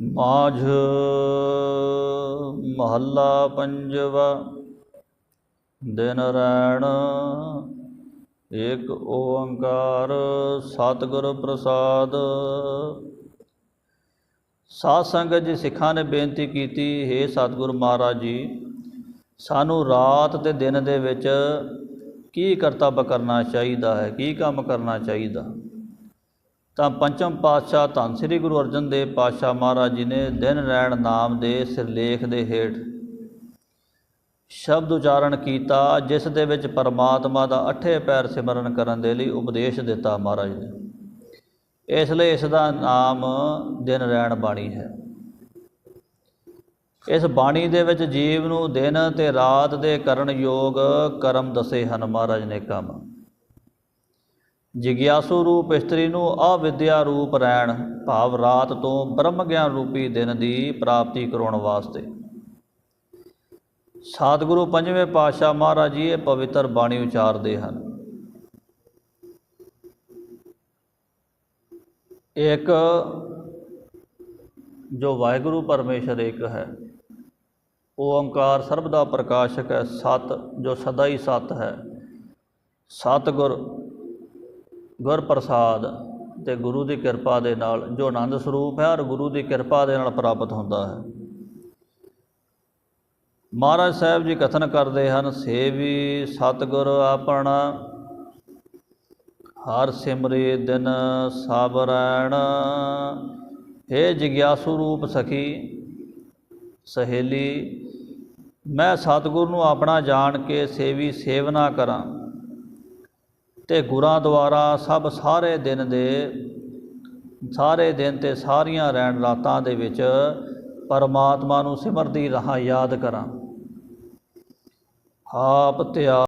ਮਾਝ ਮਹੱਲਾ ਪੰਜਵਾ, ਦਿਨ ਰੈਣ, ਏਕ ਓੰਕਾਰ ਸਤਿਗੁਰ ਪ੍ਰਸਾਦ। ਸਾਧ ਸੰਗਤ ਜੀ, ਸਿੱਖਾਂ ਨੇ ਬੇਨਤੀ ਕੀਤੀ, ਹੈ ਸਤਿਗੁਰ ਮਹਾਰਾਜ ਜੀ, ਸਾਨੂੰ ਰਾਤ ਤੇ ਦਿਨ ਦੇ ਵਿੱਚ ਕੀ ਕਰਤੱਵ ਕਰਨਾ ਚਾਹੀਦਾ ਹੈ, ਕੀ ਕੰਮ ਕਰਨਾ ਚਾਹੀਦਾ? ਤਾਂ ਪੰਚਮ ਪਾਤਸ਼ਾਹ ਧੰਨ ਸ੍ਰੀ ਗੁਰੂ ਅਰਜਨ ਦੇਵ ਪਾਤਸ਼ਾਹ ਮਹਾਰਾਜ ਜੀ ਨੇ ਦਿਨ ਰੈਣ ਨਾਮ ਦੇ ਸਿਰਲੇਖ ਦੇ ਹੇਠ ਸ਼ਬਦ ਉਚਾਰਨ ਕੀਤਾ, ਜਿਸ ਦੇ ਵਿੱਚ ਪਰਮਾਤਮਾ ਦਾ ਅਠੇ ਪੈਰ ਸਿਮਰਨ ਕਰਨ ਦੇ ਲਈ ਉਪਦੇਸ਼ ਦਿੱਤਾ ਮਹਾਰਾਜ ਨੇ। ਇਸ ਲਈ ਇਸ ਦਾ ਨਾਮ ਦਿਨ ਰੈਣ ਬਾਣੀ ਹੈ। ਇਸ ਬਾਣੀ ਦੇ ਵਿੱਚ ਜੀਵ ਨੂੰ ਦਿਨ ਤੇ ਰਾਤ ਦੇ ਕਰਨ ਯੋਗ ਕਰਮ ਦੱਸੇ ਹਨ ਮਹਾਰਾਜ ਨੇ ਕੰਮ। ਜਿਗਿਆਸੂ ਰੂਪ ਇਸਤਰੀ ਨੂੰ ਅਵਿਦਿਆ ਰੂਪ ਰਹਿਣ ਭਾਵ ਰਾਤ ਤੋਂ ਬ੍ਰਹਮ ਗਿਆਨ ਰੂਪੀ ਦਿਨ ਦੀ ਪ੍ਰਾਪਤੀ ਕਰਾਉਣ ਵਾਸਤੇ। ਸਤਿਗੁਰੂ ਪੰਜਵੇਂ ਪਾਤਸ਼ਾਹ ਮਹਾਰਾਜ ਜੀ ਇਹ ਪਵਿੱਤਰ ਬਾਣੀ ਉਚਾਰਦੇ ਹਨ। ਇੱਕ ਜੋ ਵਾਹਿਗੁਰੂ ਪਰਮੇਸ਼ਰ ਇੱਕ ਹੈ ਓੰਕਾਰ ਸਰਬ ਦਾ ਪ੍ਰਕਾਸ਼ਕ ਹੈ, ਸਤ ਜੋ ਸਦਾ ਹੀ ਸਤ ਹੈ। ਸਤਿਗੁਰ ਗੁਰ ਪ੍ਰਸਾਦ ਤੇ ਗੁਰੂ ਦੀ ਕਿਰਪਾ ਦੇ ਨਾਲ ਜੋ ਆਨੰਦ ਸਰੂਪ ਹੈ, ਔਰ ਗੁਰੂ ਦੀ ਕਿਰਪਾ ਦੇ ਨਾਲ ਪ੍ਰਾਪਤ ਹੁੰਦਾ ਹੈ। ਮਹਾਰਾਜ ਸਾਹਿਬ ਜੀ ਕਥਨ ਕਰਦੇ ਹਨ, ਸੇਵੀ ਸਤਿਗੁਰ ਆਪਣਾ, ਹਰ ਸਿਮਰੇ ਦਿਨ ਸਾਬਰਣ हे ਜਿਗਿਆਸੂ ਰੂਪ ਸਖੀ, ਸਹੇਲੀ, ਮੈਂ ਸਤਿਗੁਰ ਨੂੰ ਆਪਣਾ ਜਾਣ ਕੇ ਸੇਵੀ ਸੇਵਨਾ ਕਰਾਂ। ਤੇ ਗੁਰਾਂ ਦੁਆਰਾ ਸਭ ਸਾਰੇ ਦਿਨ ਦੇ, ਸਾਰੇ ਦਿਨ ਤੇ ਸਾਰੀਆਂ ਰਹਿਣ ਰਾਤਾਂ ਦੇ ਵਿੱਚ ਪਰਮਾਤਮਾ ਨੂੰ ਸਿਮਰਦੀ ਰਹਾ, ਯਾਦ ਕਰਾਂ। ਆਪ ਤਿਆ